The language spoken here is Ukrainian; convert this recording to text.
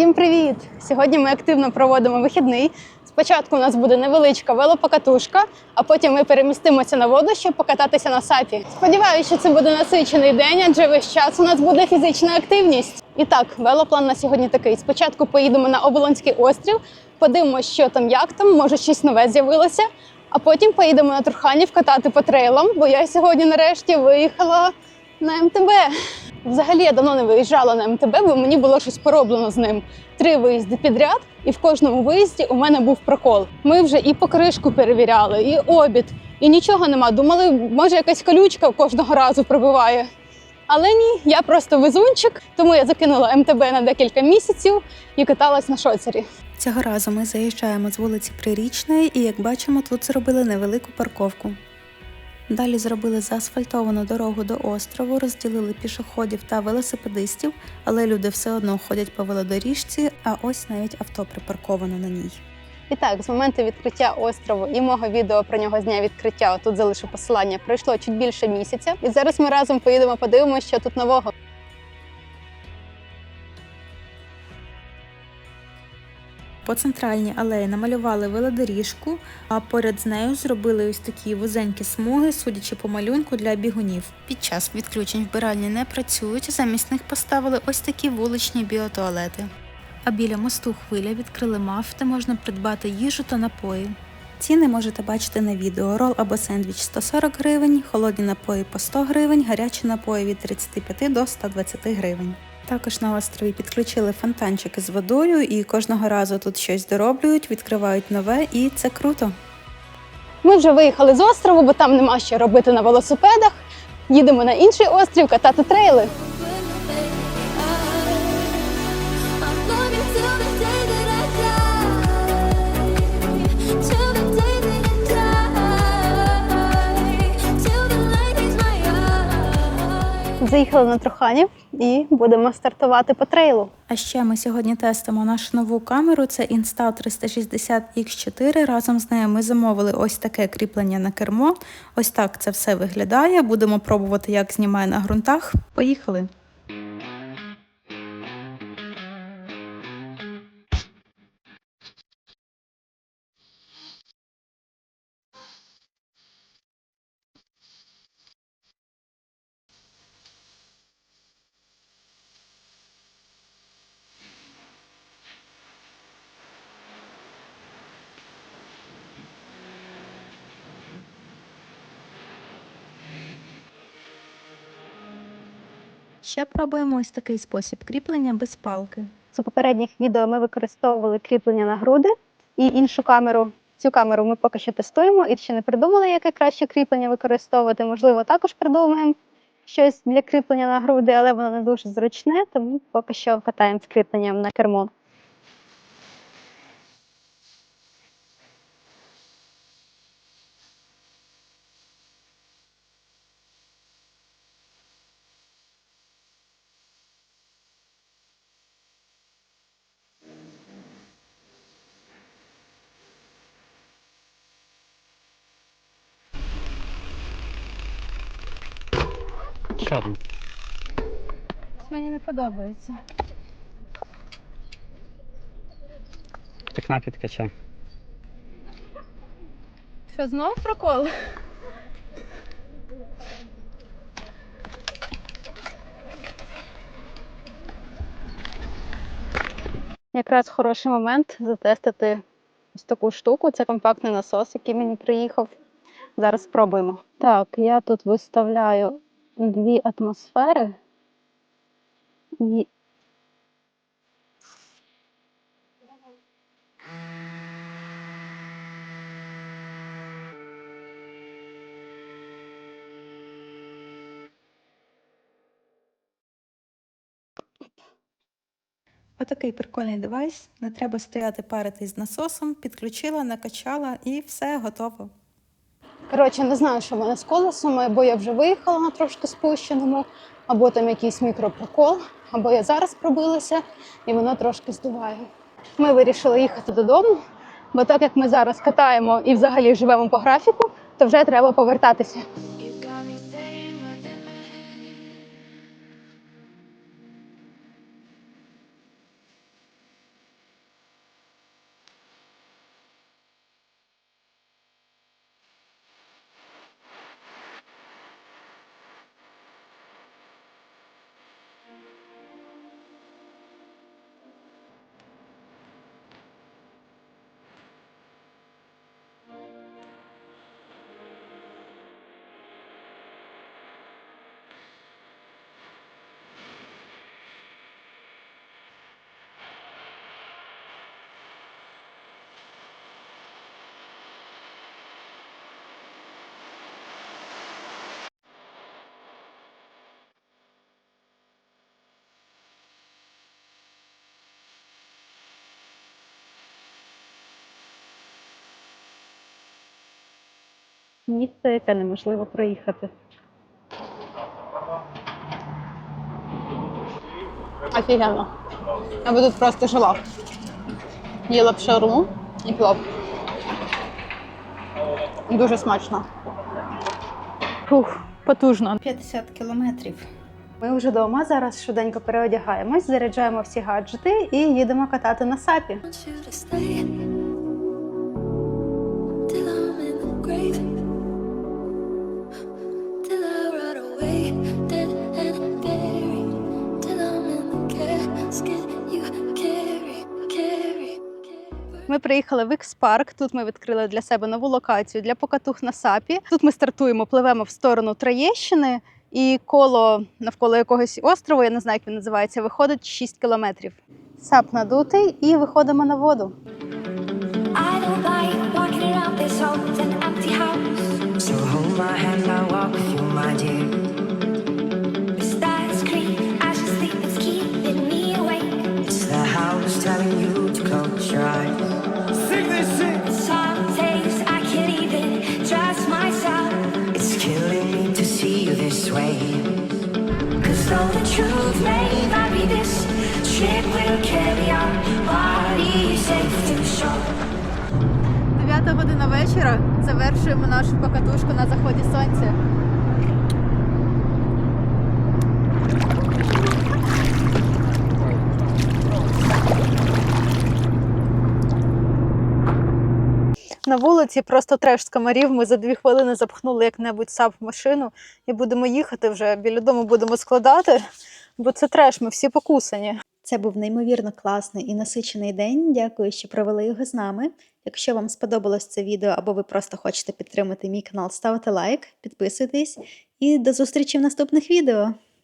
Всім привіт! Сьогодні ми активно проводимо вихідний. Спочатку у нас буде невеличка велопокатушка, а потім ми перемістимося на воду, щоб покататися на сапі. Сподіваюся, що це буде насичений день, адже весь час у нас буде фізична активність. І так, велоплан на сьогодні такий: спочатку поїдемо на Оболонський острів, подивимося, що там, як там, може щось нове з'явилося. А потім поїдемо на Труханів катати по трейлам, бо я сьогодні нарешті виїхала на МТБ. Взагалі я давно не виїжджала на МТБ, бо мені було щось пороблено з ним. Три виїзди підряд, і в кожному виїзді у мене був прокол. Ми вже і покришку перевіряли, і обід, і нічого нема. Думали, може якась колючка кожного разу пробиває. Але ні, я просто везунчик, тому я закинула МТБ на декілька місяців і каталась на шоцері. Цього разу ми заїжджаємо з вулиці Прирічної і, як бачимо, тут зробили невелику парковку. Далі зробили заасфальтовану дорогу до острову, розділили пішоходів та велосипедистів, але люди все одно ходять по велодоріжці, а ось навіть авто припарковано на ній. І так, з моменту відкриття острову і мого відео про нього з дня відкриття, тут залишу посилання, пройшло чуть більше місяця. І зараз ми разом поїдемо, подивимося, що тут нового. По центральній алеї намалювали велодоріжку, а поряд з нею зробили ось такі вузенькі смуги, судячи по малюнку для бігунів. Під час відключень вбиральні не працюють, замість них поставили ось такі вуличні біотуалети. А біля мосту хвиля відкрили маф, де можна придбати їжу та напої. Ціни можете бачити на відео. Рол або сендвіч 140 гривень, холодні напої по 100 гривень, гарячі напої від 35 до 120 гривень. Також на острові підключили фонтанчики з водою і кожного разу тут щось дороблюють, відкривають нове, і це круто. Ми вже виїхали з острову, бо там нема що робити на велосипедах. Їдемо на інший острів катати трейли. Заїхали на Труханів і будемо стартувати по трейлу. А ще ми сьогодні тестимо нашу нову камеру. Це Insta 360 X4. Разом з нею ми замовили ось таке кріплення на кермо. Ось так це все виглядає. Будемо пробувати, як знімає на ґрунтах. Поїхали! Ще пробуємо ось такий спосіб кріплення без палки. З попередніх відео ми використовували кріплення на груди і іншу камеру. Цю камеру ми поки що тестуємо і ще не придумали, яке краще кріплення використовувати. Можливо, також придумаємо щось для кріплення на груди, але воно не дуже зручне, тому поки що катаємо з кріпленням на кермо. Шарм. Мені не подобається. Вікна підкаче. Що знов прокол? Якраз хороший момент затестити ось таку штуку. Це компактний насос, який мені приїхав. Зараз спробуємо. Так, я тут виставляю дві атмосфери. І Отакий прикольний девайс. Не треба стояти паритись з насосом, підключила, накачала і все готово. Коротше, не знаю, що в мене з колесом, або я вже виїхала на трошки спущеному, або там якийсь мікропрокол, або я зараз пробилася і воно трошки здуває. Ми вирішили їхати додому, бо так як ми зараз катаємо і взагалі живемо по графіку, то вже треба повертатися. Місце, яке неможливо проїхати. Офігенно. Я би тут просто жила. Їла б шаурму і плов. Дуже смачно. Фух, потужно. 50 кілометрів. Ми вже вдома, зараз швиденько переодягаємось, заряджаємо всі гаджети і їдемо катати на сапі. Ми приїхали в Ікс-парк. Тут ми відкрили для себе нову локацію для покатух на сапі. Тут ми стартуємо, пливемо в сторону Троєщини, і коло навколо якогось острову, я не знаю, як він називається, виходить 6 кілометрів. Сап надутий і виходимо на воду. This truth may be this, ship will carry our bodies safe to shore. 9 година вечора. Завершуємо нашу покатушку на заході сонця. На вулиці просто треш з комарів. Ми за дві хвилини запхнули як-небудь сап в машину і будемо їхати вже біля дому будемо складати, бо це треш, ми всі покусані. Це був неймовірно класний і насичений день. Дякую, що провели його з нами. Якщо вам сподобалось це відео або ви просто хочете підтримати мій канал, ставте лайк, підписуйтесь і до зустрічі в наступних відео.